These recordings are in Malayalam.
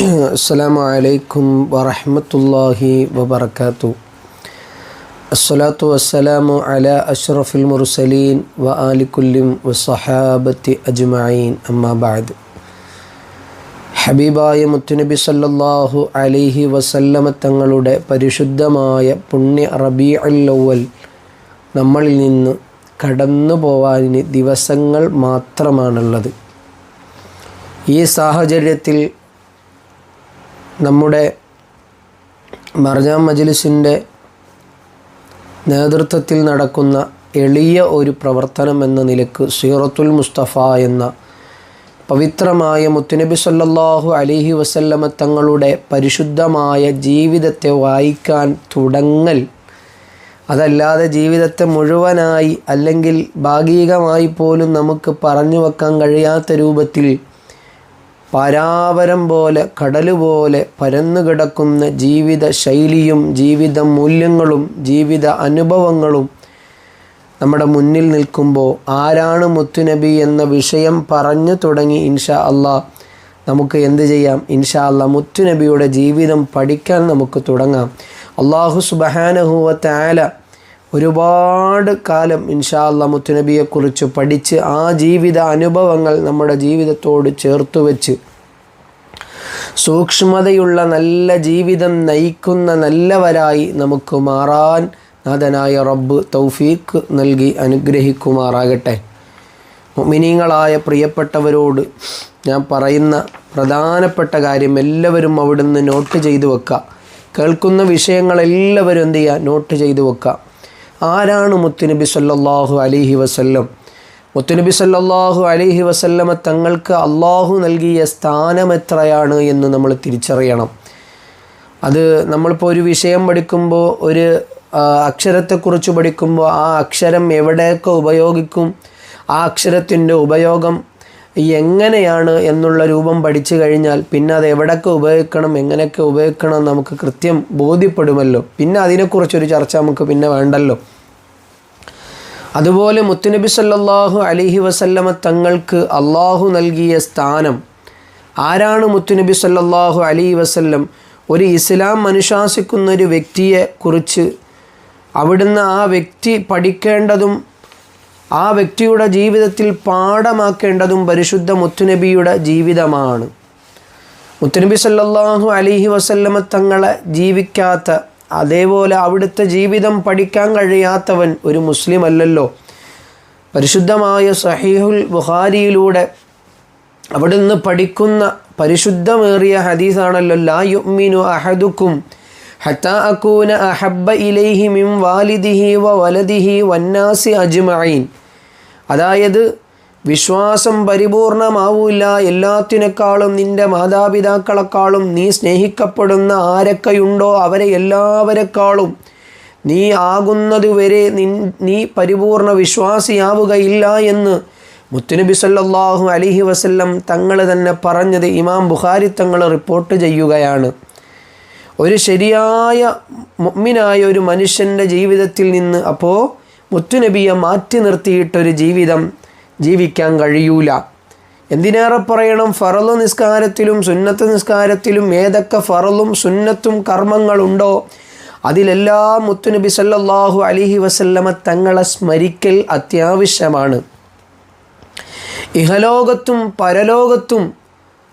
السلام عليكم ورحمة الله وبركاته الصلاة والسلام على أشرف المرسلين وآل كل وصحابة أجمعين أما بعد ഹബീബായ മുത്തുനബി സല്ലല്ലാഹു അലൈഹി വസല്ലമ തങ്ങളുടെ പരിശുദ്ധമായ പുണ്യ റബീഅല്ലവൽ നമ്മളിൽ നിന്ന് കടന്നു പോവാനിന് ദിവസങ്ങൾ മാത്രമാണുള്ളത് ഈ സാഹചര്യത്തിൽ നമ്മുടെ മർജാം മജ്ലിസിന്റെ നേതൃത്വത്തിൽ നടക്കുന്ന എളിയ ഒരു പ്രവർത്തനം എന്ന നിലയ്ക്ക് സീറത്തുൽ മുസ്തഫ എന്ന പവിത്രമായ മുത്തുനബി സല്ലാഹു അലിഹി വസല്ലമ തങ്ങളുടെ പരിശുദ്ധമായ ജീവിതത്തെ വായിക്കാൻ തുടങ്ങൽ. അതല്ലാതെ ജീവിതത്തെ മുഴുവനായി അല്ലെങ്കിൽ ഭാഗികമായി പോലും നമുക്ക് പറഞ്ഞു വെക്കാൻ കഴിയാത്ത രൂപത്തിൽ പാരാവരം പോലെ കടൽ പോലെ പരന്നു കിടക്കുന്ന ജീവിത ശൈലിയും ജീവിത മൂല്യങ്ങളും ജീവിത അനുഭവങ്ങളും നമ്മുടെ മുന്നിൽ നിൽക്കുമ്പോൾ ആരാണ് മുത്തുനബി എന്ന വിഷയം പറഞ്ഞു തുടങ്ങി ഇൻഷാ അള്ളാ. നമുക്ക് എന്ത് ചെയ്യാം? ഇൻഷാ അള്ളാ മുത്തുനബിയുടെ ജീവിതം പഠിക്കാൻ നമുക്ക് തുടങ്ങാം. അള്ളാഹു സുബഹാനഹുവത്ത ആല ഒരുപാട് കാലം ഇൻഷാ അള്ളാ മുത്തുനബിയെക്കുറിച്ച് പഠിച്ച് ആ ജീവിത അനുഭവങ്ങൾ നമ്മുടെ ജീവിതത്തോട് ചേർത്ത് വെച്ച് സൂക്ഷ്മതയുള്ള നല്ല ജീവിതം നയിക്കുന്ന നല്ലവരായി നമുക്ക് മാറാൻ നാഥനായ റബ്ബ് തൗഫീഖ് നൽകി അനുഗ്രഹിക്കുമാറാകട്ടെ. മിനിങ്ങളായ പ്രിയപ്പെട്ടവരോട് ഞാൻ പറയുന്ന പ്രധാനപ്പെട്ട കാര്യം എല്ലാവരും അവിടുന്ന് നോട്ട് ചെയ്തു വെക്കുക കേൾക്കുന്ന വിഷയങ്ങളെല്ലാവരും എന്ത് ചെയ്യുക? നോട്ട് ചെയ്തു വെക്കുക ആരാണ് മുത്തുനബി സല്ലാഹു അലൈഹി വസല്ലം? മുത്തുനബി സല്ലാഹു അലൈഹി വസല്ലമ തങ്ങൾക്ക് അള്ളാഹു നൽകിയ സ്ഥാനം എത്രയാണ് എന്ന് നമ്മൾ തിരിച്ചറിയണം. അത് നമ്മളിപ്പോൾ ഒരു വിഷയം പഠിക്കുമ്പോൾ ഒരു അക്ഷരത്തെക്കുറിച്ച് പഠിക്കുമ്പോൾ ആ അക്ഷരം എവിടെയൊക്കെ ഉപയോഗിക്കും ആ അക്ഷരത്തിന്റെ ഉപയോഗം എങ്ങനെയാണ് എന്നുള്ള രൂപം പഠിച്ചു കഴിഞ്ഞാൽ പിന്നെ അത് എവിടെയൊക്കെ ഉപയോഗിക്കണം എങ്ങനെയൊക്കെ ഉപയോഗിക്കണം നമുക്ക് കൃത്യം ബോധ്യപ്പെടുമല്ലോ. പിന്നെ അതിനെക്കുറിച്ചൊരു ചർച്ച നമുക്ക് പിന്നെ വേണ്ടല്ലോ. അതുപോലെ മുത്തുനബി സല്ലാഹു അലിഹി വസല്ലമ തങ്ങൾക്ക് അള്ളാഹു നൽകിയ സ്ഥാനം. ആരാണ് മുത്തുനബി സല്ലാഹു അലി വസല്ലം? ഒരു ഇസ്ലാം അനുശാസിക്കുന്ന ഒരു വ്യക്തിയെ കുറിച്ച് അവിടുന്ന് ആ വ്യക്തി പഠിക്കേണ്ടതും ആ വ്യക്തിയുടെ ജീവിതത്തിൽ പാഠമാക്കേണ്ടതും പരിശുദ്ധ മുത്തുനബിയുടെ ജീവിതമാണ്. മുത്തുനബി സല്ലാഹു അലിഹി വസല്ലമ തങ്ങളെ ജീവിക്കാത്ത അതേപോലെ അവിടുത്തെ ജീവിതം പഠിക്കാൻ കഴിയാത്തവൻ ഒരു മുസ്ലിം അല്ലല്ലോ. പരിശുദ്ധമായ സഹീഹുൽ ബുഹാരിയിലൂടെ അവിടുന്ന് പഠിക്കുന്ന പരിശുദ്ധമേറിയ ഹദീസാണല്ലോ ലാ യുമിനു അഹദുക്കും ഹത്താ അക്കൂന അഹബ്ബ ഇലൈഹി മിൻ വാലിദിഹി വലദിഹി വന്നാസി അജ്മഈൻ. അതായത് വിശ്വാസം പരിപൂർണമാവൂല. എല്ലാത്തിനേക്കാളും നിന്റെ മാതാപിതാക്കളെക്കാളും നീ സ്നേഹിക്കപ്പെടുന്ന ആരൊക്കെയുണ്ടോ അവരെ എല്ലാവരെക്കാളും നീ ആകുന്നതുവരെ നി നീ പരിപൂർണ വിശ്വാസിയാവുകയില്ല എന്ന് മുത്തുനബി സല്ലാഹു അലൈഹി വസല്ലം തങ്ങൾ തന്നെ പറഞ്ഞത് ഇമാം ബുഖാരി തങ്ങൾ റിപ്പോർട്ട് ചെയ്യുകയാണ്. ഒരു ശരിയായ മുഗ്മിനായ ഒരു മനുഷ്യന്റെ ജീവിതത്തിൽ നിന്ന് അപ്പോൾ മുത്തുനബിയെ മാറ്റി നിർത്തിയിട്ടൊരു ജീവിതം ജീവിക്കാൻ കഴിയൂല. എന്തിനേറെ പറയണം? ഫറൽ നിസ്കാരത്തിലും സുന്നത്ത് നിസ്കാരത്തിലും ഏതൊക്കെ ഫറലും സുന്നത്തും കർമ്മങ്ങളുണ്ടോ? അതിലെല്ലാം മുത്തുനബി സല്ലാഹു അലിഹി വസല്ലമ തങ്ങളെ സ്മരിക്കൽ അത്യാവശ്യമാണ്. ഇഹലോകത്തും പരലോകത്തും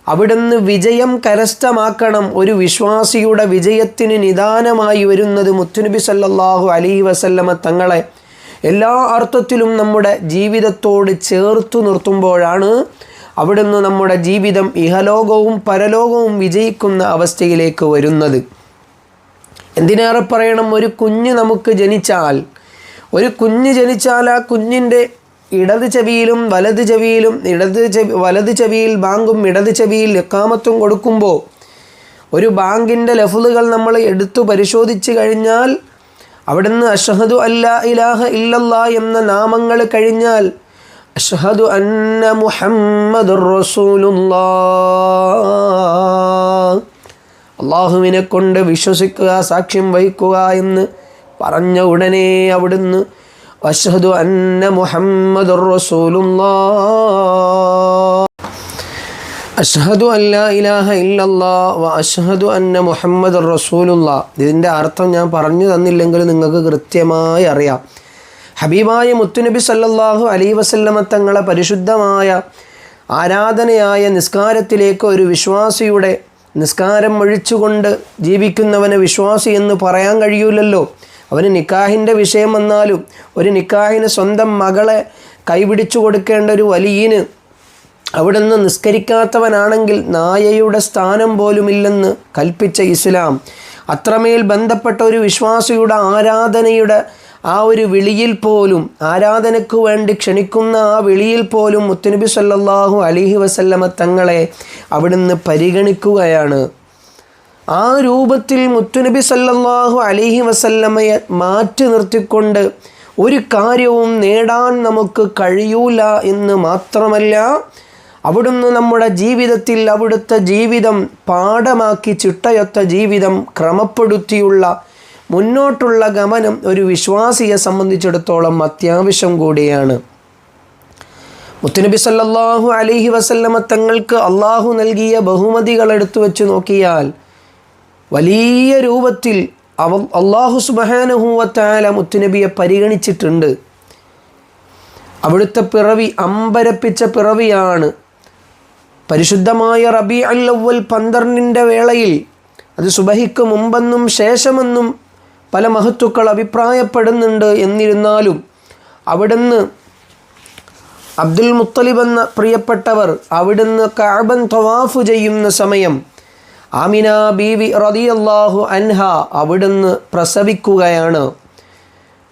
അവിടുന്ന് വിജയം കരസ്ഥമാക്കണം. ഒരു വിശ്വാസിയുടെ വിജയത്തിന് നിദാനമായി വരുന്നത് മുത്തുനബി സല്ലാഹു അലിഹി വസല്ലമ തങ്ങളെ എല്ലാ അർത്ഥത്തിലും നമ്മുടെ ജീവിതത്തോട് ചേർത്തു നിർത്തുമ്പോഴാണ് അവിടുന്ന് നമ്മുടെ ജീവിതം ഇഹലോകവും പരലോകവും വിജയിക്കുന്ന അവസ്ഥയിലേക്ക് വരുന്നത്. എന്തിനേറെ പറയണം? ഒരു കുഞ്ഞ് നമുക്ക് ജനിച്ചാൽ ഒരു കുഞ്ഞ് ജനിച്ചാൽ ആ കുഞ്ഞിന്റെ ഇടത് ചെവിയിലും വലത് ചെവിയിലും ഇടത് ചെവി വലത് ചെവിയിൽ ബാങ്കും ഇടത് ചെവിയിൽ എക്കാമത്തും കൊടുക്കുമ്പോൾ ഒരു ബാങ്കിന്റെ ലഫുലുകൾ നമ്മൾ എടുത്തു പരിശോധിച്ച് കഴിഞ്ഞാൽ അവിടുന്ന് അഷഹദു അല്ല ഇലാഹ ഇല്ലല്ല എന്ന നാമങ്ങൾ കഴിഞ്ഞാൽ അഷഹദു അന്ന മുഹമ്മദ് അള്ളാഹുവിനെ കൊണ്ട് വിശ്വസിക്കുക സാക്ഷ്യം വഹിക്കുക എന്ന് പറഞ്ഞ ഉടനെ അവിടുന്ന് അഷഹദു അന്ന മുഹമ്മദ് അഷ്ഹദു അല്ലാ ഇലാഹ ഇല്ലല്ലാ വ അഷ്ഹദു അന്ന മുഹമ്മദ് റസൂലുള്ള. ഇതിന്റെ അർത്ഥം ഞാൻ പറഞ്ഞു തന്നില്ലെങ്കിൽ നിങ്ങൾക്ക് കൃത്യമായി അറിയാം. ഹബീബായ മുത്തുനബി സല്ലാഹു അലൈ വസല്ലമ തങ്ങളെ പരിശുദ്ധമായ ആരാധനയായ നിസ്കാരത്തിലേക്ക് ഒരു വിശ്വാസിയുടെ നിസ്കാരം ഒഴിച്ചുകൊണ്ട് ജീവിക്കുന്നവന് വിശ്വാസി എന്ന് പറയാൻ കഴിയൂലല്ലോ. അവന് നിക്കാഹിന്റെ വിഷയം വന്നാലും ഒരു നിക്കാഹിന് സ്വന്തം മകളെ കൈപിടിച്ചു കൊടുക്കേണ്ട ഒരു വലിയന് അവിടുന്ന് നിസ്കരിക്കാത്തവനാണെങ്കിൽ നായയുടെ സ്ഥാനം പോലുമില്ലെന്ന് കൽപ്പിച്ച ഇസ്ലാം. അത്രമേൽ ബന്ധപ്പെട്ട ഒരു വിശ്വാസിയുടെ ആരാധനയുടെ ആ ഒരു വിളിയിൽ പോലും ആരാധനയ്ക്ക് വേണ്ടി ക്ഷണിക്കുന്ന ആ വിളിയിൽ പോലും മുത്തുനബി സല്ലാഹു അലിഹി വസല്ലമ തങ്ങളെ അവിടുന്ന് പരിഗണിക്കുകയാണ്. ആ രൂപത്തിൽ മുത്തുനബി സല്ലാഹു അലിഹി വസല്ലമയെ മാറ്റി നിർത്തിക്കൊണ്ട് ഒരു കാര്യവും നേടാൻ നമുക്ക് കഴിയൂല എന്ന് മാത്രമല്ല അവിടുന്ന് നമ്മുടെ ജീവിതത്തിൽ അവിടുത്തെ ജീവിതം പാഠമാക്കി ചിട്ടയൊത്ത ജീവിതം ക്രമപ്പെടുത്തിയുള്ള മുന്നോട്ടുള്ള ഗമനം ഒരു വിശ്വാസിയെ സംബന്ധിച്ചിടത്തോളം അത്യാവശ്യം കൂടിയാണ്. മുത്തുനബി സല്ലാഹു അലൈഹി വസല്ലമ തങ്ങൾക്ക് അള്ളാഹു നൽകിയ ബഹുമതികൾ എടുത്തു വെച്ച് നോക്കിയാൽ വലിയ രൂപത്തിൽ അവ അള്ളാഹു സുബഹാനുഹൂവത്താല മുത്തുനബിയെ പരിഗണിച്ചിട്ടുണ്ട്. അവിടുത്തെ പിറവി അമ്പരപ്പിച്ച പിറവിയാണ് പരിശുദ്ധമായ റബി അല്ലവൽ പന്ത്രണ്ടിന്റെ വേളയിൽ അത് സുബഹിക്ക് മുമ്പെന്നും ശേഷമെന്നും പല മഹത്തുക്കൾ അഭിപ്രായപ്പെടുന്നുണ്ട് എന്നിരുന്നാലും അവിടുന്ന് അബ്ദുൽ മുത്തലിബ് എന്ന പ്രിയപ്പെട്ടവർ അവിടുന്ന് കാബൻ തവാഫ് ചെയ്യുന്ന സമയം ആമിന ബീവി റതിയല്ലാഹു അൻഹ അവിടുന്ന് പ്രസവിക്കുകയാണ്.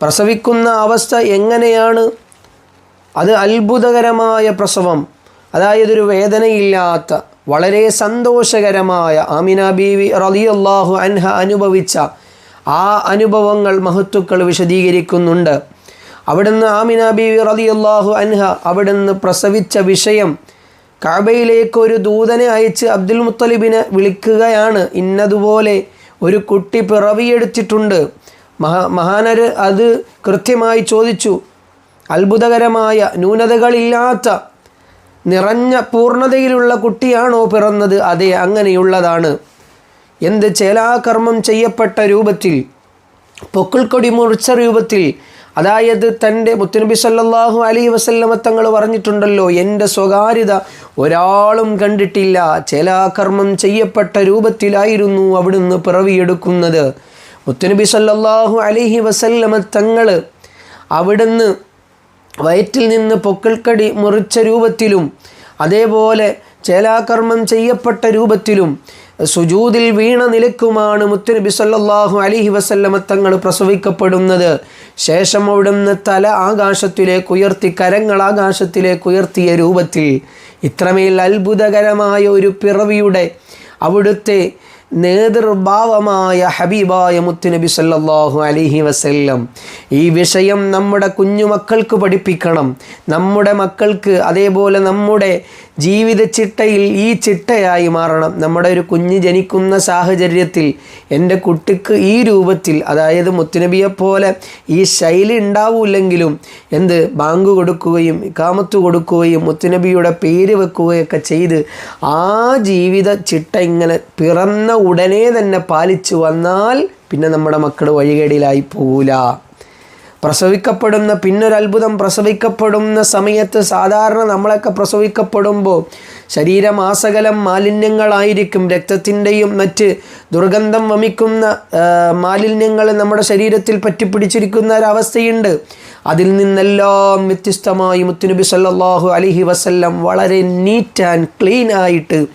പ്രസവിക്കുന്ന അവസ്ഥ എങ്ങനെയാണ്? അത് അത്ഭുതകരമായ പ്രസവം. അതായത് ഒരു വേദനയില്ലാത്ത വളരെ സന്തോഷകരമായ ആമിന ബീവി റളിയല്ലാഹു അൻഹ അനുഭവിച്ച ആ അനുഭവങ്ങൾ മഹത്തുക്കൾ വിശദീകരിക്കുന്നുണ്ട്. അവിടുന്ന് ആമിന ബീവി റളിയല്ലാഹു അൻഹ അവിടുന്ന് പ്രസവിച്ച വിഷയം കാബയിലേക്ക് ഒരു ദൂതനെ അയച്ച് അബ്ദുൽ മുത്തലിബിനെ വിളിക്കുകയാണ്. ഇന്നതുപോലെ ഒരു കുട്ടി പിറവിയെടുത്തിട്ടുണ്ട്. മഹാ മഹാനർ അത് കൃത്യമായി ചോദിച്ചു. അത്ഭുതകരമായ ന്യൂനതകളില്ലാത്ത നിറഞ്ഞ പൂർണതയിലുള്ള കുട്ടിയാണോ പിറന്നത്? അതെ അങ്ങനെയുള്ളതാണ്. എന്ത് ചേലാകർമ്മം ചെയ്യപ്പെട്ട രൂപത്തിൽ പൊക്കിൾക്കൊടി മുറിച്ച രൂപത്തിൽ അതായത് തന്റെ മുത്തുനബി സല്ലാഹു അലൈഹി വസല്ലമ തങ്ങൾ പറഞ്ഞിട്ടുണ്ടല്ലോ എന്റെ സ്വകാര്യത ഒരാളും കണ്ടിട്ടില്ല ചേലാകർമ്മം ചെയ്യപ്പെട്ട രൂപത്തിലായിരുന്നു അവിടുന്ന് പിറവിയെടുക്കുന്നത്. മുത്തുനബി സല്ലാഹു അലൈഹി വസല്ലമ തങ്ങൾ അവിടുന്ന് വയറ്റിൽ നിന്ന് പൊക്കിൾക്കടി മുറിച്ച രൂപത്തിലും അതേപോലെ ചേലാകർമ്മം ചെയ്യപ്പെട്ട രൂപത്തിലും സുജൂതിൽ വീണ നിലക്കുമാണ് മുത്തുനബി സല്ലാഹു അലിഹി വസല്ലമ തങ്ങൾ പ്രസവിക്കപ്പെടുന്നത്. ശേഷം അവിടുന്ന് തല ആകാശത്തിലേക്ക് ഉയർത്തി കരങ്ങൾ ആകാശത്തിലേക്ക് ഉയർത്തിയ രൂപത്തിൽ ഇത്രമേൽ അത്ഭുതകരമായ ഒരു പിറവിയുടെ അവിടുത്തെ നേതൃഭാവമായ ഹബീബായ മുത്തുനബി സല്ലാഹു അലൈഹി വസല്ലം. ഈ വിഷയം നമ്മുടെ കുഞ്ഞുമക്കൾക്ക് പഠിപ്പിക്കണം. നമ്മുടെ മക്കൾക്ക് അതേപോലെ നമ്മുടെ ജീവിത ചിട്ടയിൽ ഈ ചിട്ടയായി മാറണം. നമ്മുടെ ഒരു കുഞ്ഞ് ജനിക്കുന്ന സാഹചര്യത്തിൽ എന്റെ കുട്ടിക്ക് ഈ രൂപത്തിൽ അതായത് മുത്തുനബിയെ പോലെ ഈ ശൈലി ഉണ്ടാവൂല്ലെങ്കിലും എന്ത് ബാങ്ക് കൊടുക്കുകയും കാമത്ത് കൊടുക്കുകയും മുത്തുനബിയുടെ പേര് വെക്കുകയൊക്കെ ചെയ്ത് ആ ജീവിത ചിട്ട ഇങ്ങനെ പിറന്ന ഉടനെ തന്നെ പാലിച്ചു വന്നാൽ പിന്നെ നമ്മുടെ മക്കൾ വഴികേടിലായി പോകൂല പ്രസവിക്കപ്പെടുന്ന പിന്നൊരത്ഭുതം പ്രസവിക്കപ്പെടുന്ന സമയത്ത് സാധാരണ നമ്മളൊക്കെ പ്രസവിക്കപ്പെടുമ്പോൾ ശരീരമാസകലം മാലിന്യങ്ങളായിരിക്കും. രക്തത്തിന്റെയും മറ്റ് ദുർഗന്ധം വമിക്കുന്ന മാലിന്യങ്ങൾ നമ്മുടെ ശരീരത്തിൽ പറ്റിപ്പിടിച്ചിരിക്കുന്ന ഒരവസ്ഥയുണ്ട്. അതിൽ നിന്നെല്ലാം വ്യത്യസ്തമായി മുത്തുനബി സല്ലാഹു അലിഹി വസല്ലം വളരെ നീറ്റ് ആൻഡ് ക്ലീൻ ആയിട്ട്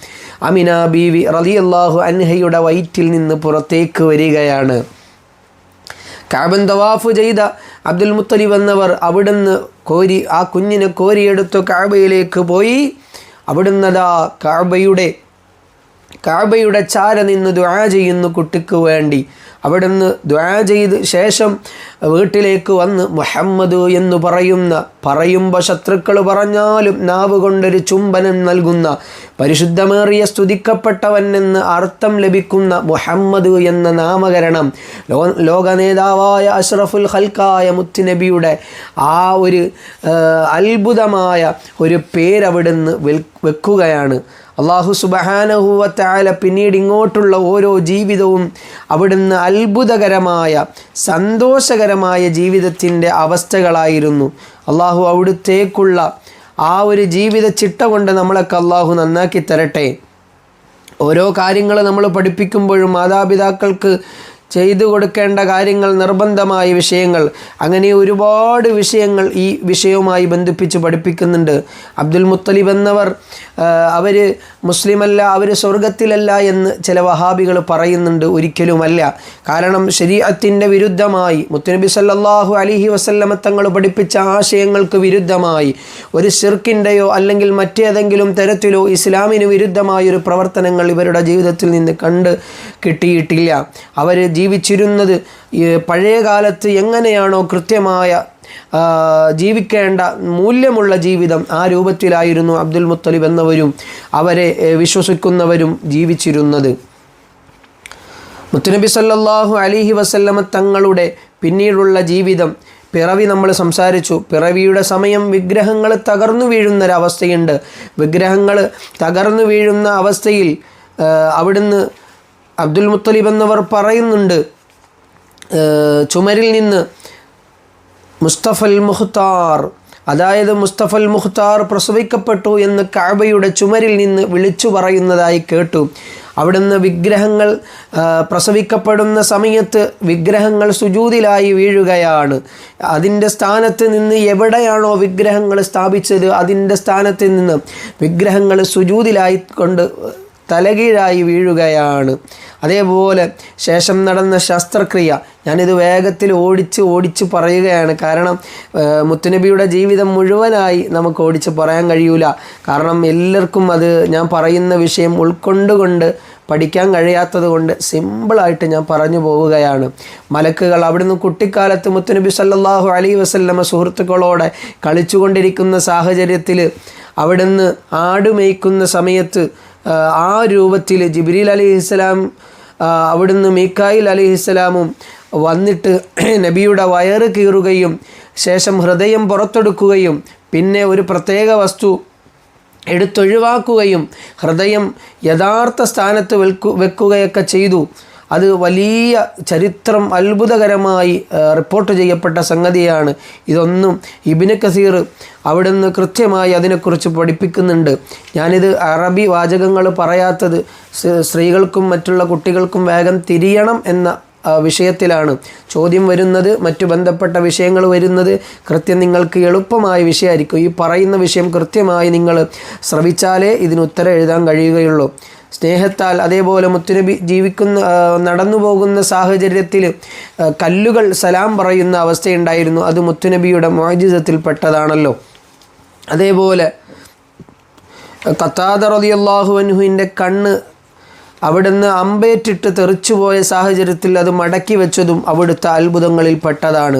അമിന ബീവി റളിയല്ലാഹു അൻഹയുടെ വയറ്റിൽ നിന്ന് പുറത്തേക്ക് വരികയാണ്. കാബൻ തവാഫ് ചെയ്ത അബ്ദുൽ മുത്തലിബ് എന്നവർ അവിടുന്ന് കോരി ആ കുഞ്ഞിനെ കോരിയെടുത്ത് കാബയിലേക്ക് പോയി. അവിടുന്നതാ കാബയുടെ കാബയുടെ ചാര നിന്ന് ദ്വാ ചെയ്യുന്നു കുട്ടിക്ക് വേണ്ടി. അവിടുന്ന് ദ്വാ ചെയ്ത് ശേഷം വീട്ടിലേക്ക് വന്ന് മുഹമ്മദ് എന്ന് പറയുന്ന പറയുമ്പോൾ ശത്രുക്കൾ പറഞ്ഞാലും നാവ് കൊണ്ടൊരു ചുംബനം നൽകുന്ന പരിശുദ്ധമേറിയ സ്തുതിക്കപ്പെട്ടവൻ എന്ന് അർത്ഥം ലഭിക്കുന്ന മുഹമ്മദ് എന്ന നാമകരണം ലോ ലോക നേതാവായ അഷ്റഫുൽ ഹൽക്കായ മുത്തുനബിയുടെ ആ ഒരു അത്ഭുതമായ ഒരു പേരവിടുന്ന് വെക്കുകയാണ്. അള്ളാഹു സുബഹാനഹുവത്തായ പിന്നീട് ഇങ്ങോട്ടുള്ള ഓരോ ജീവിതവും അവിടുന്ന് അത്ഭുതകരമായ സന്തോഷകരമായ ജീവിതത്തിന്റെ അവസ്ഥകളായിരുന്നു. അള്ളാഹു അവിടുത്തേക്കുള്ള ആ ഒരു ജീവിത ചിട്ട കൊണ്ട് നമ്മളൊക്കെ അള്ളാഹു നന്നാക്കി തരട്ടെ. ഓരോ കാര്യങ്ങൾ നമ്മൾ പഠിപ്പിക്കുമ്പോഴും മാതാപിതാക്കൾക്ക് ചെയ്തു കൊടുക്കേണ്ട കാര്യങ്ങൾ നിർബന്ധമായ വിഷയങ്ങൾ അങ്ങനെ ഒരുപാട് വിഷയങ്ങൾ ഈ വിഷയവുമായി ബന്ധിപ്പിച്ച് പഠിപ്പിക്കുന്നുണ്ട്. അബ്ദുൽ മുത്തലിബ് എന്നവർ അവർ മുസ്ലിമല്ല അവർ സ്വർഗത്തിലല്ല എന്ന് ചില വഹാബികൾ പറയുന്നുണ്ട് ഒരിക്കലുമല്ല. കാരണം ശരീഅത്തിന്റെ വിരുദ്ധമായി മുത്തുനബി സല്ലാഹു അലിഹി വസല്ലമ തങ്ങൾ പഠിപ്പിച്ച ആശയങ്ങൾക്ക് വിരുദ്ധമായി ഒരു ഷിർക്കിന്റെയോ അല്ലെങ്കിൽ മറ്റേതെങ്കിലും തരത്തിലോ ഇസ്ലാമിന് വിരുദ്ധമായ ഒരു പ്രവർത്തനങ്ങൾ ഇവരുടെ ജീവിതത്തിൽ നിന്ന് കണ്ട് കിട്ടിയിട്ടില്ല. അവർ ജീവിച്ചിരുന്നത് പഴയ കാലത്ത് എങ്ങനെയാണോ കൃത്യമായ ജീവിക്കേണ്ട മൂല്യമുള്ള ജീവിതം ആ രൂപത്തിലായിരുന്നു അബ്ദുൽ മുത്തലിബ് എന്നവരും അവരെ വിശ്വസിക്കുന്നവരും ജീവിച്ചിരുന്നത്. മുത്തുനബി സല്ലാഹു അലിഹി വസല്ലമ തങ്ങളുടെ പിന്നീടുള്ള ജീവിതം പിറവി നമ്മൾ സംസാരിച്ചു. പിറവിയുടെ സമയം വിഗ്രഹങ്ങൾ തകർന്നു വീഴുന്നൊരവസ്ഥയുണ്ട് വിഗ്രഹങ്ങൾ തകർന്നു വീഴുന്ന അവസ്ഥയിൽ അവിടുന്ന് അബ്ദുൽ മുത്തലിബ് എന്നവർ പറയുന്നുണ്ട് ചുമരിൽ നിന്ന് മുസ്തഫൽ മുഖ്താർ. അതായത് മുസ്തഫൽ മുഖ്താർ പ്രസവിക്കപ്പെട്ടു എന്ന് കാബയുടെ ചുമരിൽ നിന്ന് വിളിച്ചു പറയുന്നതായി കേട്ടു. അവിടുന്ന് വിഗ്രഹങ്ങൾ പ്രസവിക്കപ്പെടുന്ന സമയത്ത് വിഗ്രഹങ്ങൾ സുജൂതിലായി വീഴുകയാണ്. അതിന്റെ സ്ഥാനത്ത് നിന്ന് എവിടെയാണോ വിഗ്രഹങ്ങൾ സ്ഥാപിച്ചത് അതിന്റെ സ്ഥാനത്ത് നിന്ന് വിഗ്രഹങ്ങൾ സുജൂതിലായി കൊണ്ട് തലകീഴായി വീഴുകയാണ്. അതേപോലെ ശേഷം നടന്ന ശസ്ത്രക്രിയ. ഞാനിത് വേഗത്തിൽ ഓടിച്ച് ഓടിച്ച് പറയുകയാണ്. കാരണം മുത്തുനബിയുടെ ജീവിതം മുഴുവനായി നമുക്ക് ഓടിച്ച് പറയാൻ കഴിയൂല. കാരണം എല്ലാവർക്കും അത് ഞാൻ പറയുന്ന വിഷയം ഉൾക്കൊണ്ടുകൊണ്ട് പഠിക്കാൻ കഴിയാത്തത് കൊണ്ട് സിമ്പിളായിട്ട് ഞാൻ പറഞ്ഞു പോവുകയാണ്. മലക്കുകൾ അവിടുന്ന് കുട്ടിക്കാലത്ത് മുത്തുനബി സല്ലാഹു അലൈ വസല്ലമ സുഹൃത്തുക്കളോടെ കളിച്ചുകൊണ്ടിരിക്കുന്ന സാഹചര്യത്തിൽ അവിടുന്ന് ആടുമേയ്ക്കുന്ന സമയത്ത് ആ, രൂപത്തിൽ ജിബ്രീൽ അലിഹിസ്സലാം അവിടുന്ന് മീക്കായിൽ അലിഹിസ്സലാമും വന്നിട്ട് നബിയുടെ വയറ് കീറുകയും ശേഷം ഹൃദയം പുറത്തെടുക്കുകയും പിന്നെ ഒരു പ്രത്യേക വസ്തു എടുത്തൊഴിവാക്കുകയും ഹൃദയം യഥാർത്ഥ സ്ഥാനത്ത് വെൽക്കു വെക്കുകയൊക്കെ ചെയ്തു. അത് വലിയ ചരിത്രം അത്ഭുതകരമായി റിപ്പോർട്ട് ചെയ്യപ്പെട്ട സംഗതിയാണ്. ഇതൊന്നും ഇബിന് കസീർ അവിടുന്ന് കൃത്യമായി അതിനെക്കുറിച്ച് പഠിപ്പിക്കുന്നുണ്ട്. ഞാനിത് അറബി വാചകങ്ങൾ പറയാത്തത് സ്ത്രീകൾക്കും മറ്റുള്ള കുട്ടികൾക്കും വേഗം തിരിയണം എന്ന വിഷയത്തിലാണ്. ചോദ്യം വരുന്നത് മറ്റു ബന്ധപ്പെട്ട വിഷയങ്ങൾ വരുന്നത് കൃത്യം നിങ്ങൾക്ക് എളുപ്പമായ വിഷയമായിരിക്കും. ഈ പറയുന്ന വിഷയം കൃത്യമായി നിങ്ങൾ ശ്രവിച്ചാലേ ഇതിന് ഉത്തരം എഴുതാൻ കഴിയുകയുള്ളൂ. സ്നേഹത്താൽ അതേപോലെ മുത്തുനബി ജീവിക്കുന്ന നടന്നു പോകുന്ന സാഹചര്യത്തിൽ കല്ലുകൾ സലാം പറയുന്ന അവസ്ഥയുണ്ടായിരുന്നു. അത് മുത്തുനബിയുടെ മോജിതത്തിൽ പെട്ടതാണല്ലോ അതേപോലെ കത്താദ റളിയല്ലാഹു അൻഹുവിന്റെ കണ്ണ് അവിടുന്ന് അമ്പേറ്റിട്ട് തെറിച്ചുപോയ സാഹചര്യത്തിൽ അത് മടക്കി വെച്ചതും അവിടുത്തെ അത്ഭുതങ്ങളിൽ പെട്ടതാണ്.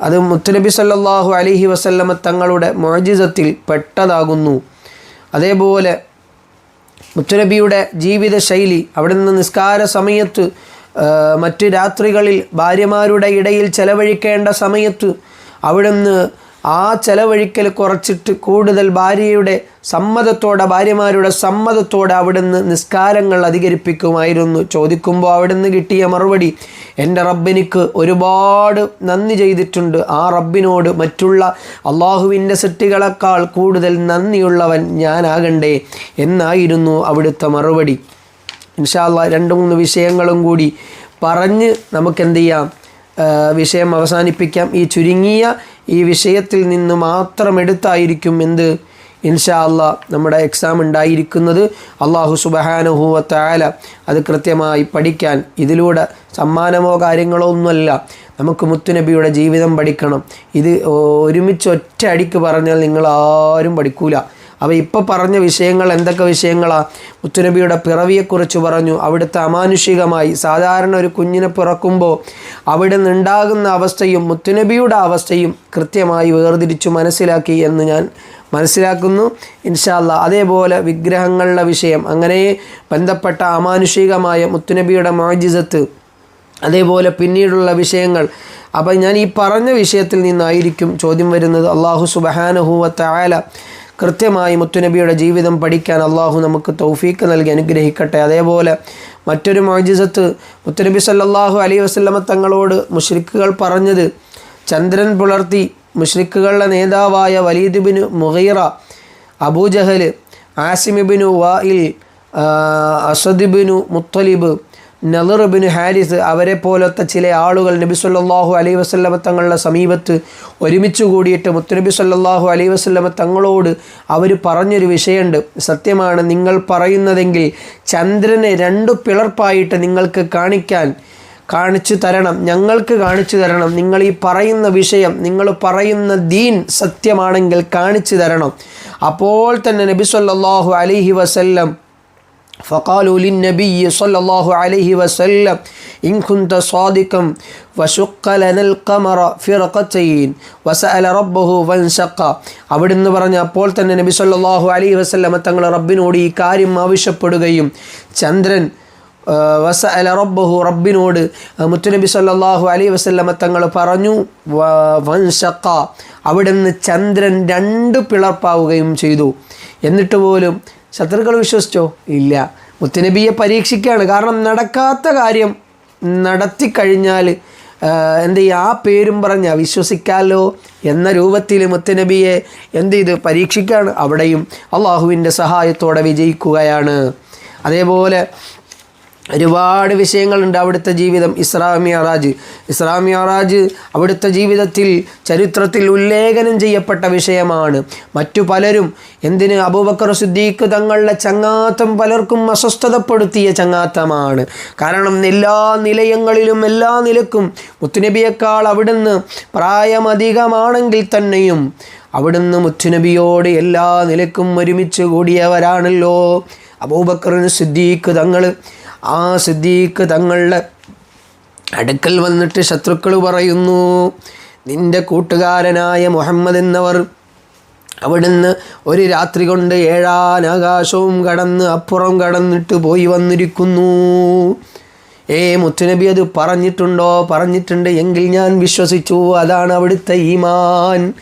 അത് മുത്തുനബി സല്ലാഹു അലൈഹി വസല്ലമ തങ്ങളുടെ മോജിതത്തിൽ പെട്ടതാകുന്നു. അതേപോലെ മുത്തുനബിയുടെ ജീവിത ശൈലി അവിടുന്ന് നിസ്കാര സമയത്ത് മറ്റ് രാത്രികളിൽ ഭാര്യമാരുടെ ഇടയിൽ ചെലവഴിക്കേണ്ട സമയത്ത് അവിടുന്ന് ആ ചെലവഴിക്കൽ കുറച്ചിട്ട് കൂടുതൽ ഭാര്യയുടെ സമ്മതത്തോടെ ഭാര്യമാരുടെ സമ്മതത്തോടെ അവിടുന്ന് നിസ്കാരങ്ങൾ അധികരിപ്പിക്കുമായിരുന്നു. ചോദിക്കുമ്പോൾ അവിടുന്ന് കിട്ടിയ മറുപടി എന്റെ റബ്ബിനിക്ക് ഒരുപാട് നന്ദി ചെയ്തിട്ടുണ്ട്. ആ റബ്ബിനോട് മറ്റുള്ള അള്ളാഹുവിന്റെ സൃഷ്ടികളെക്കാൾ കൂടുതൽ നന്ദിയുള്ളവൻ ഞാനാകണ്ടേ എന്നായിരുന്നു അവിടുത്തെ മറുപടി. ഇൻഷാല്ല രണ്ട് മൂന്ന് വിഷയങ്ങളും കൂടി പറഞ്ഞ് നമുക്കെന്ത് ചെയ്യാം? വിഷയം അവസാനിപ്പിക്കാം. ഈ ചുരുങ്ങിയ ഈ വിഷയത്തിൽ നിന്ന് മാത്രം എടുത്തായിരിക്കും എന്ത്? ഇൻഷാ അള്ളാ നമ്മുടെ എക്സാം ഉണ്ടായിരിക്കുന്നത്. അള്ളാഹു സുബഹാനുഹൂവ താല അത് കൃത്യമായി പഠിക്കാൻ ഇതിലൂടെ സമ്മാനമോ കാര്യങ്ങളോ ഒന്നുമല്ല. നമുക്ക് മുത്തുനബിയുടെ ജീവിതം പഠിക്കണം. ഇത് ഒരുമിച്ച് ഒറ്റ അടിക്ക് പറഞ്ഞാൽ നിങ്ങൾ ആരും പഠിക്കൂല. അപ്പോൾ ഇപ്പോൾ പറഞ്ഞ വിഷയങ്ങൾ എന്തൊക്കെ വിഷയങ്ങളാണ് മുത്തുനബിയുടെ പിറവിയെക്കുറിച്ച് പറഞ്ഞു. അവിടുത്തെ അമാനുഷികമായി സാധാരണ ഒരു കുഞ്ഞിനെ പിറക്കുമ്പോൾ അവിടെ നിന്നുണ്ടാകുന്ന അവസ്ഥയും മുത്തുനബിയുടെ അവസ്ഥയും കൃത്യമായി വേർതിരിച്ചു മനസ്സിലാക്കി എന്ന് ഞാൻ മനസ്സിലാക്കുന്നു. ഇൻഷാല്ല അതേപോലെ വിഗ്രഹങ്ങളുടെ വിഷയം അങ്ങനെ ബന്ധപ്പെട്ട അമാനുഷികമായ മുത്തുനബിയുടെ മാജിസത്ത് അതേപോലെ പിന്നീടുള്ള വിഷയങ്ങൾ. അപ്പം ഞാൻ ഈ പറഞ്ഞ വിഷയത്തിൽ നിന്നായിരിക്കും ചോദ്യം വരുന്നത്. അള്ളാഹു സുബഹാനഹുവത്ത ആല കൃത്യമായി മുത്തുനബിയുടെ ജീവിതം പഠിക്കാൻ അള്ളാഹു നമുക്ക് തൗഫീക്ക് നൽകി അനുഗ്രഹിക്കട്ടെ. അതേപോലെ മറ്റൊരു മോജിസത്ത് മുത്തുനബി സല്ലാഹു അലൈഹി വസല്ലമ തങ്ങളോട് മുഷ്രിക്കുകൾ പറഞ്ഞത് ചന്ദ്രൻ പുലർത്തി മുഷ്രിക്കുകളുടെ നേതാവായ Walid bin Mughira Abu Jahl ആസിമിബിനു വായിൽ അസദിബിനു മുത്തലിബ് നദറുബിന് ഹാരിസ് അവരെ പോലത്തെ ചില ആളുകൾ നബി സല്ലാഹു അലൈ വസല്ലമ തങ്ങളുടെ സമീപത്ത് ഒരുമിച്ച് കൂടിയിട്ട് മുത്തുനബി സല്ലാഹു അലൈ വസല്ലമ തങ്ങളോട് അവർ പറഞ്ഞൊരു വിഷയമുണ്ട്. സത്യമാണ് നിങ്ങൾ പറയുന്നതെങ്കിൽ ചന്ദ്രനെ രണ്ടു പിളർപ്പായിട്ട് നിങ്ങൾക്ക് കാണിക്കാൻ കാണിച്ചു തരണം. ഞങ്ങൾക്ക് കാണിച്ചു തരണം. നിങ്ങൾ ഈ പറയുന്ന വിഷയം നിങ്ങൾ പറയുന്ന ദീൻ സത്യമാണെങ്കിൽ കാണിച്ചു തരണം. അപ്പോൾ തന്നെ നബി സല്ലാഹു അലൈഹി വസല്ലം فقالوا للنبي صلى الله عليه وسلم إن كنت صادقا وشق لنا القمر فرقتين وسأل ربه فانشق അവിടുന്ന് പറഞ്ഞ അപ്പോൾ തന്നെ നബി സല്ലല്ലാഹു അലൈഹി വസല്ലമ തങ്ങൾ റബ്ബിനോട് ഈ കാര്യം ആവശ്യപ്പെടുകയും ചന്ദ്രൻ വസ അല റബ്ബഹു റബ്ബിനോട് മുത്തുനബി സല്ലല്ലാഹു അലൈഹി വസല്ലമ തങ്ങൾ പറഞ്ഞു വൻഷക്ക അവിടുന്ന് ചന്ദ്രൻ രണ്ട് പിളർപ്പാവുകയും ചെയ്തു എന്നിട്ട് പോലും ശത്രുക്കൾ വിശ്വസിച്ചോ? ഇല്ല. മുത്തനബിയെ പരീക്ഷിക്കുകയാണ്. കാരണം നടക്കാത്ത കാര്യം നടത്തി കഴിഞ്ഞാൽ എന്ത് ചെയ്യും? ആ പേരും പറഞ്ഞ വിശ്വസിക്കാലോ എന്ന രൂപത്തിൽ മുത്തനബിയെ എന്ത് ചെയ്ത്? പരീക്ഷിക്കുകയാണ്. അവിടെയും അള്ളാഹുവിന്റെ സഹായത്തോടെ വിജയിക്കുകയാണ്. അതേപോലെ ഒരുപാട് വിഷയങ്ങളുണ്ട് അവിടുത്തെ ജീവിതം. ഇസ്രാമിയറാജ് ഇസ്രാമിയറാജ് ഇസ്രാ മിയറാജ് അവിടുത്തെ ജീവിതത്തിൽ ചരിത്രത്തിൽ ഉല്ലേഖനം ചെയ്യപ്പെട്ട വിഷയമാണ്. മറ്റു പലരും എന്തിന് അബൂബക്കർ സുദ്ദീഖ് തങ്ങളുടെ ചങ്ങാത്തം പലർക്കും അസ്വസ്ഥതപ്പെടുത്തിയ ചങ്ങാത്തമാണ്. കാരണം എല്ലാ നിലയങ്ങളിലും എല്ലാ നിലക്കും മുത്തുനബിയേക്കാൾ അവിടുന്ന് പ്രായമധികമാണെങ്കിൽ തന്നെയും അവിടുന്ന് മുത്തുനബിയോട് എല്ലാ നിലക്കും ഒരുമിച്ച് കൂടിയവരാണല്ലോ. അബൂബക്കറിന് സിദ്ദീഖ് തങ്ങൾ ആ സിദ്ദീഖ് തങ്ങളുടെ അടുക്കൽ വന്നിട്ട് ശത്രുക്കൾ പറയുന്നു നിന്റെ കൂട്ടുകാരനായ മുഹമ്മദ് എന്നവർ അവിടുന്ന് ഒരു രാത്രി കൊണ്ട് ഏഴാനാകാശവും കടന്ന് അപ്പുറം കടന്നിട്ട് പോയി വന്നിരിക്കുന്നു. ഏ മുത്തുനബി അത് പറഞ്ഞിട്ടുണ്ടോ? പറഞ്ഞിട്ടുണ്ട് എങ്കിൽ ഞാൻ വിശ്വസിച്ചു. അതാണ് അവിടുത്തെ ഈമാൻ.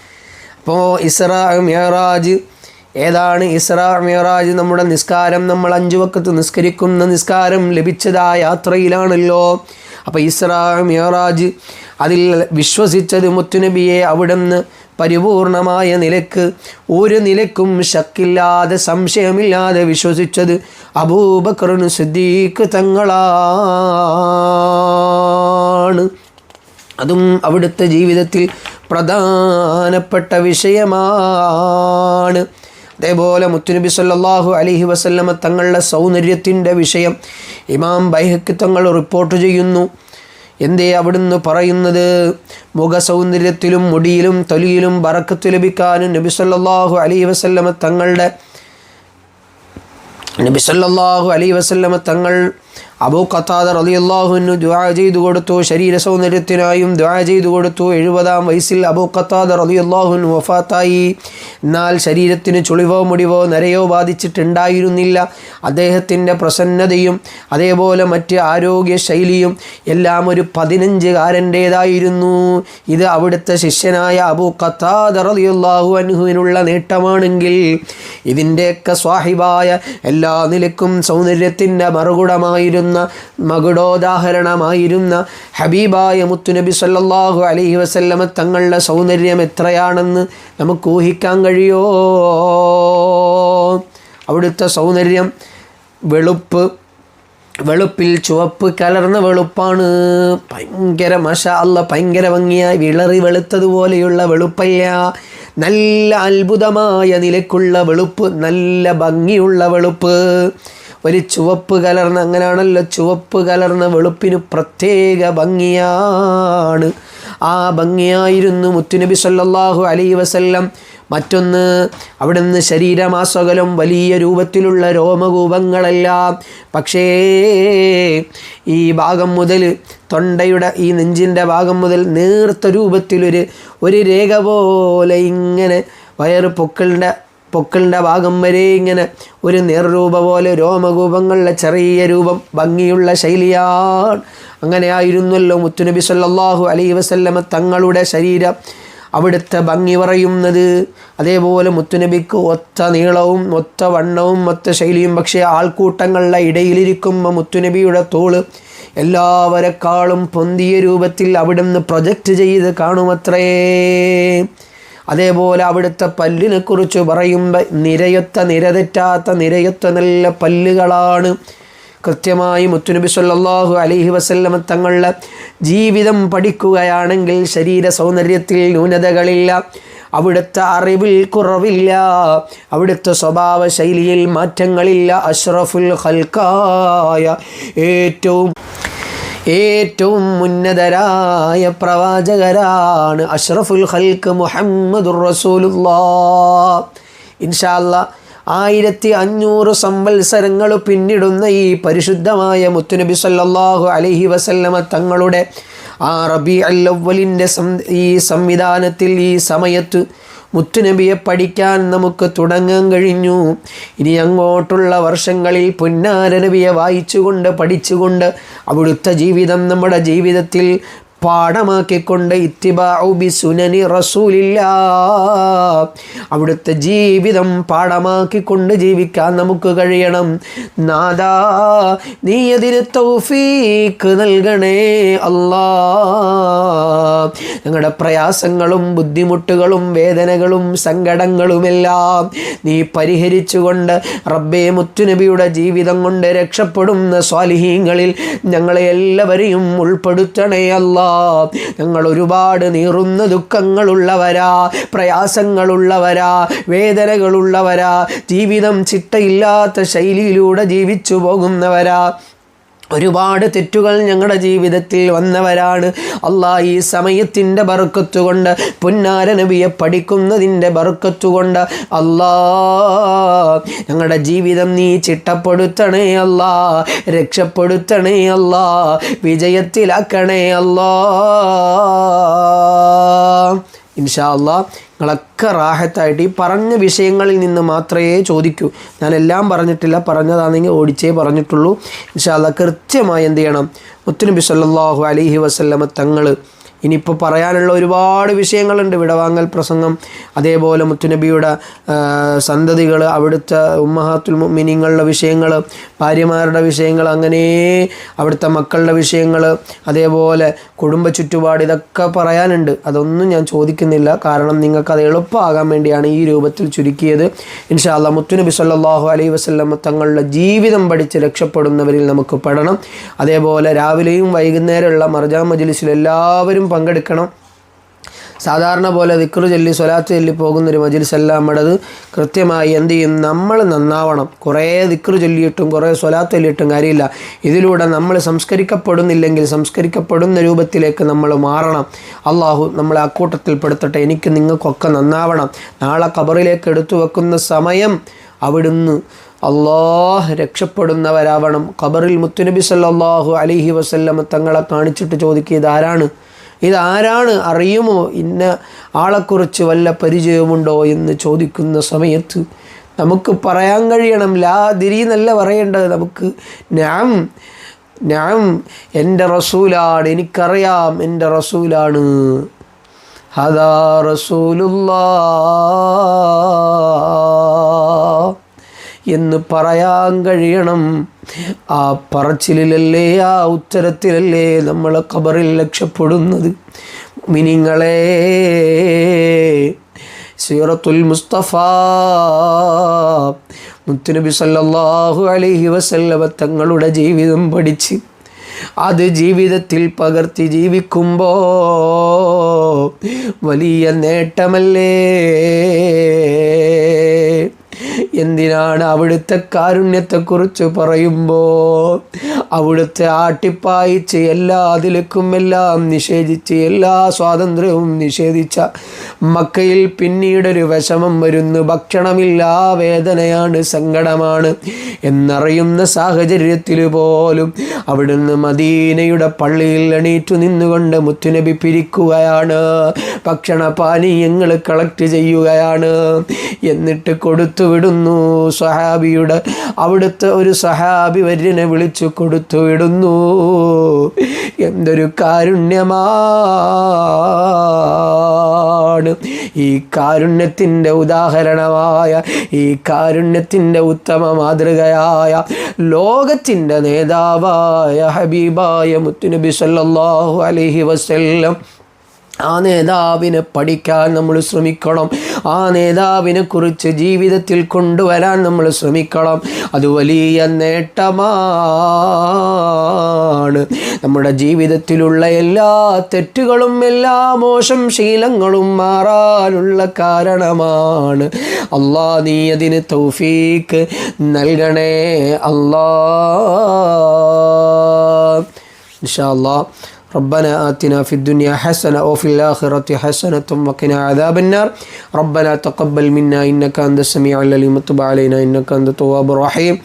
അപ്പോൾ ഇസ്രാ മിയറാജ് ഏതാണ് ഇസ്രാ മിയറാജ് നമ്മുടെ നിസ്കാരം? നമ്മൾ അഞ്ചു വക്കത്ത് നിസ്കരിക്കുന്ന നിസ്കാരം ലഭിച്ചതായ യാത്രയിലാണല്ലോ. അപ്പോൾ ഇസ്രാ മിയറാജ് അതിൽ വിശ്വസിച്ചത് മുത്തുനബിയെ അവിടുന്ന് പരിപൂർണമായ നിലയ്ക്ക് ഒരു നിലക്കും ശക്കില്ലാതെ സംശയമില്ലാതെ വിശ്വസിച്ചത് അബൂബക്കറിന് സിദ്ദീഖ് തങ്ങളാണ്. അതും അവിടുത്തെ ജീവിതത്തിൽ പ്രധാനപ്പെട്ട വിഷയമാണ്. അതേപോലെ മുത്തുനബി സല്ലാഹു അലൈഹി വസല്ലമ തങ്ങളുടെ സൗന്ദര്യത്തിന്റെ വിഷയം ഇമാം ബൈഹക്ക് തങ്ങൾ റിപ്പോർട്ട് ചെയ്യുന്നു. എന്തേ അവിടുന്ന് പറയുന്നത്? മുഖ സൗന്ദര്യത്തിലും മുടിയിലും തൊലിയിലും ബറക്കത്ത് ലഭിക്കാനും നബി സല്ലാഹു അലൈഹി വസല്ലമ തങ്ങളുടെ നബി സല്ലാഹു അലൈഹി വസല്ലമ തങ്ങൾ അബൂ ഖത്താദ റളിയല്ലാഹുവിന് ദ്വാ ചെയ്തു കൊടുത്തു. ശരീര സൗന്ദര്യത്തിനായും ദ്വാ ചെയ്തു കൊടുത്തു. എഴുപതാം വയസ്സിൽ അബൂ ഖത്താദ റളിയല്ലാഹുവിന് വഫാത്തായി. എന്നാൽ ശരീരത്തിന് ചുളിവോ മുടിവോ നരയോ ബാധിച്ചിട്ടുണ്ടായിരുന്നില്ല. അദ്ദേഹത്തിന്റെ പ്രസന്നതയും അതേപോലെ മറ്റ് ആരോഗ്യ ശൈലിയും എല്ലാം ഒരു പതിനഞ്ചുകാരന്റേതായിരുന്നു. ഇത് അവിടുത്തെ ശിഷ്യനായ അബൂ ഖത്താദ റളിയല്ലാഹു അനുഹുവിനുള്ള നേട്ടമാണെങ്കിൽ ഇതിന്റെയൊക്കെ സ്വാഹിബായ എല്ലാ നിലക്കും സൗന്ദര്യത്തിന്റെ മറുകുടമായിരുന്ന. മകുടോദാഹരണമായിരുന്ന ഹബീബായ മുത്തുനബി സല്ലാഹു അലൈഹി വസല്ലമ തങ്ങളുടെ സൗന്ദര്യം എത്രയാണെന്ന് നമുക്ക് ഊഹിക്കാൻ കഴിയോ? അവിടുത്തെ സൗന്ദര്യം വെളുപ്പ് വെളുപ്പിൽ ചുവപ്പ് കലർന്ന വെളുപ്പാണ്. ഭയങ്കര മഷ അല്ല ഭയങ്കര ഭംഗിയായി വിളറി വെളുത്തതുപോലെയുള്ള വെളുപ്പല്ല. നല്ല അത്ഭുതമായ നിലക്കുള്ള വെളുപ്പ് നല്ല ഭംഗിയുള്ള വെളുപ്പ്. ഒരു ചുവപ്പ് കലർന്ന അങ്ങനെയാണല്ലോ ചുവപ്പ് കലർന്ന വെളുപ്പിന് പ്രത്യേക ഭംഗിയാണ്. ആ ഭംഗിയായിരുന്നു മുത്തുനബി സല്ലാഹു അലൈ വസല്ലം. മറ്റൊന്ന് അവിടുന്ന് ശരീരമാസകലം വലിയ രൂപത്തിലുള്ള രോമകൂപങ്ങളല്ല. പക്ഷേ ഈ ഭാഗം മുതൽ തൊണ്ടയുടെ ഈ നെഞ്ചിന്റെ ഭാഗം മുതൽ നേർത്ത രൂപത്തിലൊരു ഒരു രേഖ പോലെ ഇങ്ങനെ വയറ് പൊക്കളിന്റെ പൊക്കളിന്റെ ഭാഗം വരെ ഇങ്ങനെ ഒരു നേർരൂപ പോലെ രോമകൂപങ്ങളുടെ ചെറിയ രൂപം ഭംഗിയുള്ള ശൈലിയാണ്. അങ്ങനെ ആയിരുന്നല്ലോ മുത്തുനബി സല്ലാഹു അലൈ വസല്ലമ തങ്ങളുടെ ശരീരം അവിടുത്തെ ഭംഗി പറയുന്നത്. അതേപോലെ മുത്തുനബിക്ക് ഒത്ത നീളവും ഒത്ത വണ്ണവും ഒത്ത ശൈലിയും പക്ഷേ ആൾക്കൂട്ടങ്ങളുടെ ഇടയിലിരിക്കുമ്പോൾ മുത്തുനബിയുടെ തോൾ എല്ലാവരെക്കാളും പൊന്തിയ രൂപത്തിൽ അവിടുന്ന് പ്രൊജക്റ്റ് ചെയ്ത് കാണുമത്രേ. അതേപോലെ അവിടുത്തെ പല്ലിനെ കുറിച്ച് പറയുമ്പോൾ നിരയൊത്ത നിരതെറ്റാത്ത നിരയൊത്ത നല്ല പല്ലുകളാണ്. കൃത്യമായി മുത്തുനബി സല്ലാഹു അലഹി വസല്ലമ തങ്ങളുടെ ജീവിതം പഠിക്കുകയാണെങ്കിൽ ശരീര സൗന്ദര്യത്തിൽ ന്യൂനതകളില്ല അവിടുത്തെ അറിവിൽ കുറവില്ല അവിടുത്തെ സ്വഭാവ ശൈലിയിൽ മാറ്റങ്ങളില്ല. അഷ്റഫുൽ ഹൽക്കായ ഏറ്റവും ഏറ്റവും ഉന്നതരായ പ്രവാചകരാണ് അഷ്റഫുൽ ഹൽക്ക് മുഹമ്മദുർ റസൂലുല്ലാ ഇൻഷാല്ല ആയിരത്തി അഞ്ഞൂറ് സംവത്സരങ്ങൾ പിന്നിടുന്ന ഈ പരിശുദ്ധമായ മുത്തുനബി സല്ലാഹു അലഹി വസല്ലമ തങ്ങളുടെ ആ റബി അല്ലവലിന്റെ ഈ സംവിധാനത്തിൽ ഈ സമയത്ത് മുത്തുനബിയെ പഠിക്കാൻ നമുക്ക് തുടങ്ങാൻ കഴിഞ്ഞു. ഇനി അങ്ങോട്ടുള്ള വർഷങ്ങളിൽ പുന്നാര നബിയെ വായിച്ചുകൊണ്ട് പഠിച്ചുകൊണ്ട് അവിടുത്തെ ജീവിതം നമ്മുടെ ജീവിതത്തിൽ പാഠമാക്കിക്കൊണ്ട് ഇത്തിബാഉബി റസൂലില്ല. അവിടുത്തെ ജീവിതം പാഠമാക്കിക്കൊണ്ട് ജീവിക്കാൻ നമുക്ക് കഴിയണം. നാദാ നീ അതിന് തൗഫീക്ക് നൽകണേ അല്ലാ. ഞങ്ങളുടെ പ്രയാസങ്ങളും ബുദ്ധിമുട്ടുകളും വേദനകളും സങ്കടങ്ങളുമെല്ലാം നീ പരിഹരിച്ചുകൊണ്ട് റബ്ബേ മുത്തുനബിയുടെ ജീവിതം കൊണ്ട് രക്ഷപ്പെടുന്ന സ്വാലിഹീങ്ങളിൽ ഞങ്ങളെ എല്ലാവരെയും ഉൾപ്പെടുത്തണേ അല്ലാ. ഞങ്ങൾ ഒരുപാട് നീറുന്ന ദുഃഖങ്ങളുള്ളവരാ. പ്രയാസങ്ങളുള്ളവരാ. വേദനകളുള്ളവരാ. ജീവിതം ചിട്ടയില്ലാത്ത ശൈലിയിലൂടെ ജീവിച്ചു പോകുന്നവരാ ഒരുപാട് തെറ്റുകൾ ഞങ്ങളുടെ ജീവിതത്തിൽ വന്നവരാണ്. അള്ളാ ഈ സമയത്തിന്റെ ബറുക്കത്തുകൊണ്ട് പുന്നാര നബിയെ പഠിക്കുന്നതിന്റെ ബറുക്കത്തുകൊണ്ട് അല്ലാ ഞങ്ങളുടെ ജീവിതം നീ ചിട്ടപ്പെടുത്തണേ അല്ലാ രക്ഷപ്പെടുത്തണേ അല്ലാ വിജയത്തിലാക്കണേ അല്ലാ ഇൻഷാ നിങ്ങളൊക്കെ റാഹത്തായിട്ട് ഈ പറഞ്ഞ വിഷയങ്ങളിൽ നിന്ന് മാത്രമേ ചോദിക്കൂ. ഞാൻ എല്ലാം പറഞ്ഞിട്ടില്ല പറഞ്ഞതാണെങ്കിൽ ഓടിച്ചേ പറഞ്ഞിട്ടുള്ളൂ. ഇൻഷാ കൃത്യമായി എന്ത് ചെയ്യണം? മുത്തുനബി സല്ലാഹു അലഹി വസല്ലമ തങ്ങൾ ഇനിയിപ്പോൾ പറയാനുള്ള ഒരുപാട് വിഷയങ്ങളുണ്ട്. വിടവാങ്ങൽ പ്രസംഗം അതേപോലെ മുത്തുനബിയുടെ സന്തതികൾ അവിടുത്തെ ഉമ്മഹാത്തുൽ മിനിങ്ങളുടെ വിഷയങ്ങൾ ഭാര്യമാരുടെ വിഷയങ്ങൾ അങ്ങനെ അവിടുത്തെ മക്കളുടെ വിഷയങ്ങൾ അതേപോലെ കുടുംബ ചുറ്റുപാട് ഇതൊക്കെ പറയാനുണ്ട്. അതൊന്നും ഞാൻ ചോദിക്കുന്നില്ല. കാരണം നിങ്ങൾക്ക് അത് എളുപ്പമാകാൻ വേണ്ടിയാണ് ഈ രൂപത്തിൽ ചുരുക്കിയത്. ഇൻഷാല്ല മുത്തുനബി സല്ലാഹു അലൈ വസല്ലം തങ്ങളുടെ ജീവിതം പഠിച്ച് രക്ഷപ്പെടുന്നവരിൽ നമുക്ക് പെടണം. അതേപോലെ രാവിലെയും വൈകുന്നേരമുള്ള മർജാ മജ്ലിസിൽ എല്ലാവരും പങ്കെടുക്കണം. സാധാരണ പോലെ ദിക്റ് ചൊല്ലി സ്വലാത്ത് ചൊല്ലി പോകുന്നൊരു മജിൽസല്ല നമ്മുടേത് കൃത്യമായി എന്ത് ചെയ്യും? നമ്മൾ നന്നാവണം. കുറേ ദിക്റ് ചൊല്ലിയിട്ടും കുറേ സ്വലാത്ത് ചൊല്ലിയിട്ടും കാര്യമില്ല. ഇതിലൂടെ നമ്മൾ സംസ്കരിക്കപ്പെടുന്നില്ലെങ്കിൽ സംസ്കരിക്കപ്പെടുന്ന രൂപത്തിലേക്ക് നമ്മൾ മാറണം. അള്ളാഹു നമ്മളെ അക്കൂട്ടത്തിൽ പെടുത്തട്ടെ. എനിക്ക് നിങ്ങൾക്കൊക്കെ നന്നാവണം. നാളെ കബറിലേക്ക് എടുത്തു വെക്കുന്ന സമയം അവിടുന്ന് അള്ളാഹ് രക്ഷപ്പെടുന്നവരാവണം. ഖബറിൽ മുത്തുനബി സല്ലാഹു അലിഹി വസല്ലമ തങ്ങളെ കാണിച്ചിട്ട് ചോദിക്കുക ഇതാരാണ് ഇതാരാണ് അറിയുമോ? ഇന്ന ആളെക്കുറിച്ച് വല്ല പരിചയമുണ്ടോ എന്ന് ചോദിക്കുന്ന സമയത്ത് നമുക്ക് പറയാൻ കഴിയണം. ലാ ദിരി എന്നല്ല പറയേണ്ടത് നമുക്ക്. ഞാൻ ഞാൻ എന്റെ റസൂലാണ് എനിക്കറിയാം എന്റെ റസൂലാണ്. ഹദാ റസൂലുള്ള. എന്ന് പറയാൻ കഴിയണം. ആ പറച്ചിലല്ലേ ആ ഉത്തരത്തിലല്ലേ നമ്മൾ ഖബറിൽ രക്ഷപ്പെടുന്നത്? മിനിങ്ങളെ സീറത്തുൽ മുസ്തഫ മുത്തുനബി സല്ലാഹു അലൈഹി വസല്ലവ തങ്ങളുടെ ജീവിതം പഠിച്ച് അത് ജീവിതത്തിൽ പകർത്തി ജീവിക്കുമ്പോൾ വലിയ നേട്ടമല്ലേ? എന്തിനാണ് അവിടുത്തെ കാരുണ്യത്തെക്കുറിച്ച് പറയുമ്പോൾ? അവിടുത്തെ ആട്ടിപ്പായിച്ച് എല്ലാ അതിലക്കും എല്ലാം നിഷേധിച്ച് എല്ലാ സ്വാതന്ത്ര്യവും നിഷേധിച്ച മക്കയിൽ പിന്നീടൊരു വിഷമം വരുന്നു. ഭക്ഷണമില്ല വേദനയാണ് സങ്കടമാണ്. എന്നറിയുന്ന സാഹചര്യത്തിൽ പോലും അവിടുന്ന് മദീനയുടെ പള്ളിയിൽ എണീറ്റു നിന്നുകൊണ്ട് മുത്തുനബി പിരിക്കുകയാണ്. ഭക്ഷണ പാനീയങ്ങൾ കളക്ട് ചെയ്യുകയാണ്. എന്നിട്ട് കൊടുത്തു വിടുന്നു സഹാബിയുടെ അവിടുത്തെ ഒരു സഹാബി വര്യനെ വിളിച്ചു കൊടുത്തു വിടുന്നു എന്തൊരു കാരുണ്യമാണ് ഈ കാരുണ്യത്തിന്റെ ഉദാഹരണമായ ഈ കാരുണ്യത്തിന്റെ ഉത്തമ മാതൃകയായ ലോകത്തിന്റെ നേതാവായ ഹബീബായ മുത്തുനബി സല്ലാഹു അലഹി വസല്ലം. ആ നേതാവിനെ പഠിക്കാൻ നമ്മൾ ശ്രമിക്കണം. ആ നേതാവിനെ കുറിച്ച് ജീവിതത്തിൽ കൊണ്ടുവരാൻ നമ്മൾ ശ്രമിക്കണം. അത് വലിയ നേട്ടമാണ്. നമ്മുടെ ജീവിതത്തിലുള്ള എല്ലാ തെറ്റുകളും എല്ലാ മോശം ശീലങ്ങളും മാറാനുള്ള കാരണമാണ്. അള്ളാ നീ അതിന് തൗഫീക്ക് നൽകണേ അല്ലാ ഇൻഷാ അല്ലാ ربنا آتنا في الدنيا حسنة وفي الآخرة حسنة وقنا عذاب النار. ربنا تقبل منا إنك أنت السميع العليم. وتب علينا إنك أنت التواب الرحيم.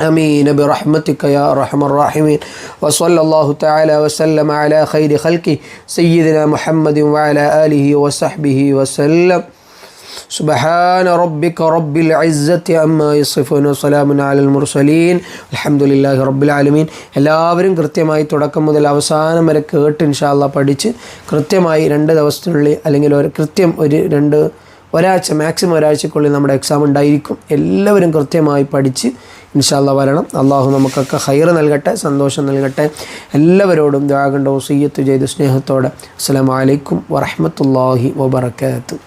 آمين. برحمتك يا أرحم الراحمين. وصلى الله تعالى وسلم على خير خلقه سيدنا محمد وعلى آله وصحبه وسلم. سبحان ربك رب العزة عما يصفون وسلام على المرسلين الحمد لله رب العالمين എല്ലാവരും കൃത്യമായി തുടക്കം മുതൽ അവസാനം വരെ കേട്ട് ഇൻഷാല്ല പഠിച്ച് കൃത്യമായി രണ്ട് ദിവസത്തിനുള്ളിൽ അല്ലെങ്കിൽ ഒരു കൃത്യം ഒരു രണ്ട് ഒരാഴ്ച മാക്സിമം ഒരാഴ്ചക്കുള്ളിൽ നമ്മുടെ എക്സാം ഉണ്ടായിരിക്കും എല്ലാവരും കൃത്യമായി പഠിച്ച് ഇൻഷാല്ല വരണം അള്ളാഹു നമുക്കൊക്കെ ഹൈറ് നൽകട്ടെ സന്തോഷം നൽകട്ടെ എല്ലാവരോടും ദ്വാഗണ്ട വസീയത്ത് ചെയ്ത് സ്നേഹത്തോടെ അസ്സലാമു അലൈക്കും വറഹ്മത്തുള്ളാഹി വബറകാതുഹു